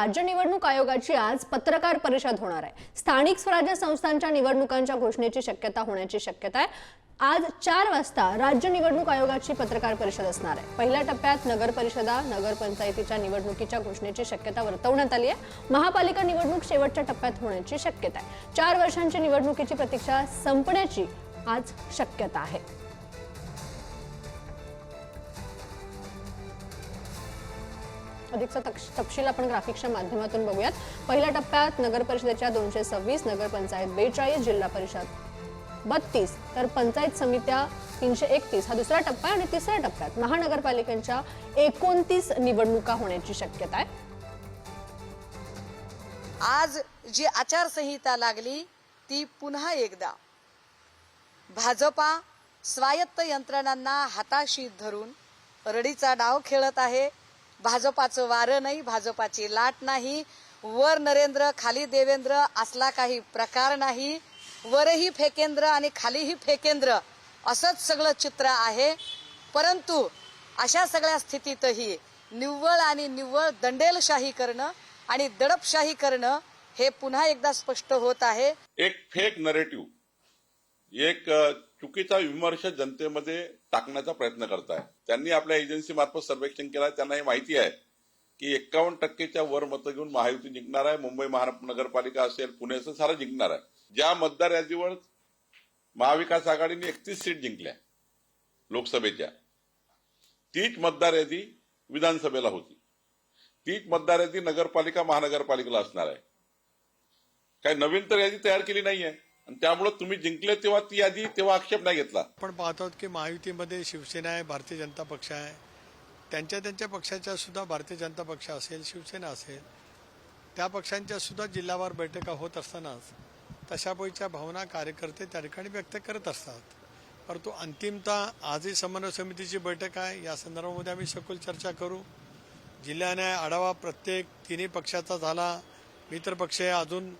राज्य निवडणूक आयोगाची आज पत्रकार परिषद होणार आहे. स्थानिक स्वराज्य संस्थांच्या निवडणुकांच्या घोषणेची शक्यता होण्याची शक्यता आहे. आज चार वाजता राज्य निवडणूक आयोगाची पत्रकार परिषद असणार आहे. पहिल्या टप्प्यात नगर परिषदा निवडणुकीच्या घोषणेची शक्यता वर्तवण्यात आली आहे. महापालिका निवडणूक शेवटच्या टप्प्यात होण्याची शक्यता आहे. चार वर्षांची निवडणुकीची प्रतीक्षा संपण्याची आज शक्यता आहे. अधिकचा तपशील आपण ग्राफिक्सच्या माध्यमातून बघूयात. पहिल्या टप्प्यात नगर परिषदेच्या दोनशे सव्वीस नगर पंचायत बेचाळीस जिल्हा परिषद बत्तीस. तर पंचायत समित्या तीनशे एकतीस. हा दुसरा टप्पा आहे आणि तिसऱ्या टप्प्यात महानगरपालिकांच्या एकोणतीस निवडणुका होण्याची शक्यता आहे. आज जी आचारसंहिता लागली ती पुन्हा एकदा भाजपा स्वायत्त यंत्रणांना हाताशी धरून रडीचा डाव खेळत आहे. भाजपाचं वारं नाही भाजपाची लाट नाही. वर नरेंद्र खाली देवेंद्र असला काही प्रकार नाही. वरही फेकेंद्र आणि खालीही फेकेंद्र असंच सगळं चित्र आहे. परंतु अशा सगळ्या स्थितीतही निव्वळ आणि निव्वळ दंडेलशाही करणं आणि दडपशाही करणं हे पुन्हा एकदा स्पष्ट होत आहे. एक फेक नरेटिव्ह एक चुकीचा विमर्श जनतेमध्ये टाकण्याचा प्रयत्न करताय. त्यांनी आपल्या एजन्सी मार्फत सर्वेक्षण केलं त्यांना हे माहिती आहे की एक्कावन्न टक्केच्या वर मतं घेऊन महायुती जिंकणार आहे मुंबई महानगरपालिका असेल पुणे असेल सारं जिंकणार आहे. ज्या मतदार यादीवर महाविकास आघाडीने एकतीस सीट जिंकल्या लोकसभेच्या तीच मतदार यादी विधानसभेला होती. तीच मतदार यादी नगरपालिका महानगरपालिकेला असणार आहे. काय नवीन तर यादी तयार केली नाहीये. आणि त्यामुळे तुम्ही जिंकले तेव्हा ती यादी तेव्हा आक्षेप नाही घेतला. आपण पाहतो की महायुतीमध्ये शिवसेना आहे भारतीय जनता पक्ष आहे. त्यांच्या त्यांच्या पक्षाच्या सुद्धा भारतीय जनता पक्ष असेल शिवसेना असेल त्या पक्षांच्या सुद्धा जिल्हावार बैठका होत असतानाच तशा भावना कार्यकर्ते त्या ठिकाणी व्यक्त करत असतात. परंतु अंतिमतः आजही समन्वय समितीची बैठक आहे. या संदर्भामध्ये आम्ही सखोल चर्चा करू. जिल्ह्याने आढावा प्रत्येक तिन्ही पक्षाचा झाला. मित्र पक्ष अजून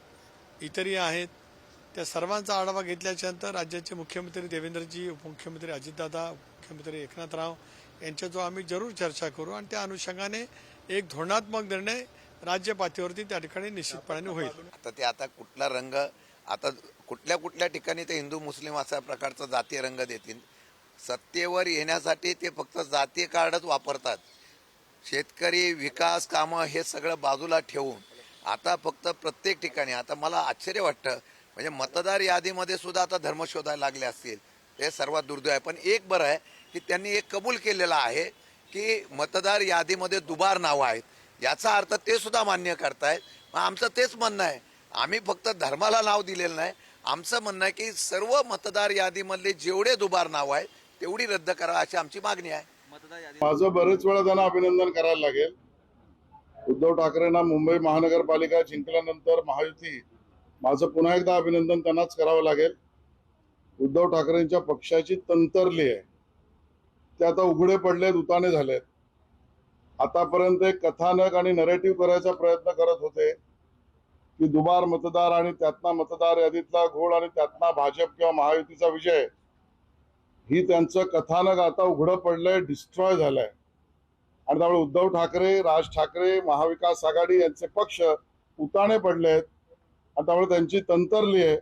इतरही आहेत. त्या सर्वांचा आढावा घेतल्याच्यानंतर राज्याचे मुख्यमंत्री देवेंद्रजी उपमुख्यमंत्री अजितदादा मुख्यमंत्री एकनाथराव यांच्या जो आम्ही जरूर चर्चा करू आणि त्या अनुषंगाने एक धोरणात्मक निर्णय राज्य पातळीवरती त्या ठिकाणी निश्चितपणाने होईल. आता ते आता कुठला रंग आता कुठल्या कुठल्या ठिकाणी ते हिंदू मुस्लिम अशा प्रकारचा जातीय रंग देतील? सत्तेवर येण्यासाठी ते फक्त जातीय कार्डच वापरतात. शेतकरी विकास कामं हे सगळं बाजूला ठेवून आता फक्त प्रत्येक ठिकाणी आता मला आश्चर्य वाटतं म्हणजे मतदार यादीमध्ये सुद्धा आता धर्म शोधायला लागले असतील. हे सर्वात दुर्दैव आहे. पण एक बरं आहे की त्यांनी एक कबूल केलेलं आहे की मतदार यादीमध्ये दुबार नावं आहेत. याचा अर्थ ते सुद्धा मान्य करतायत. मग आमचं तेच म्हणणं आहे. आम्ही फक्त धर्माला नाव दिलेलं नाही. आमचं म्हणणं आहे की सर्व मतदार यादीमधले जेवढे दुबार नाव आहेत तेवढी रद्द करा अशी आमची मागणी आहे. माझं बरेच वेळा त्यांना अभिनंदन करायला लागेल. उद्धव ठाकरेंना मुंबई महानगरपालिका जिंकल्यानंतर महायुती माझं पुन्हा एकदा अभिनंदन त्यांनाच करावं लागेल. उद्धव ठाकरेंच्या पक्षाची तंतरली आहे. ते आता उघडे पडलेत उताने झालेत. आतापर्यंत एक कथानक आणि नरेटिव्ह करायचा प्रयत्न करत होते की दुबार मतदार आणि त्यातना मतदार यादीतला घोळ आणि त्यातना भाजप किंवा महायुतीचा विजय. ही त्यांचं कथानक आता उघडं पडलंय डिस्ट्रॉय झालंय. आणि त्यामुळे उद्धव ठाकरे राज ठाकरे महाविकास आघाडी यांचे पक्ष उताणे पडलेत. आणि त्यामुळे त्यांची तंतरली आहे.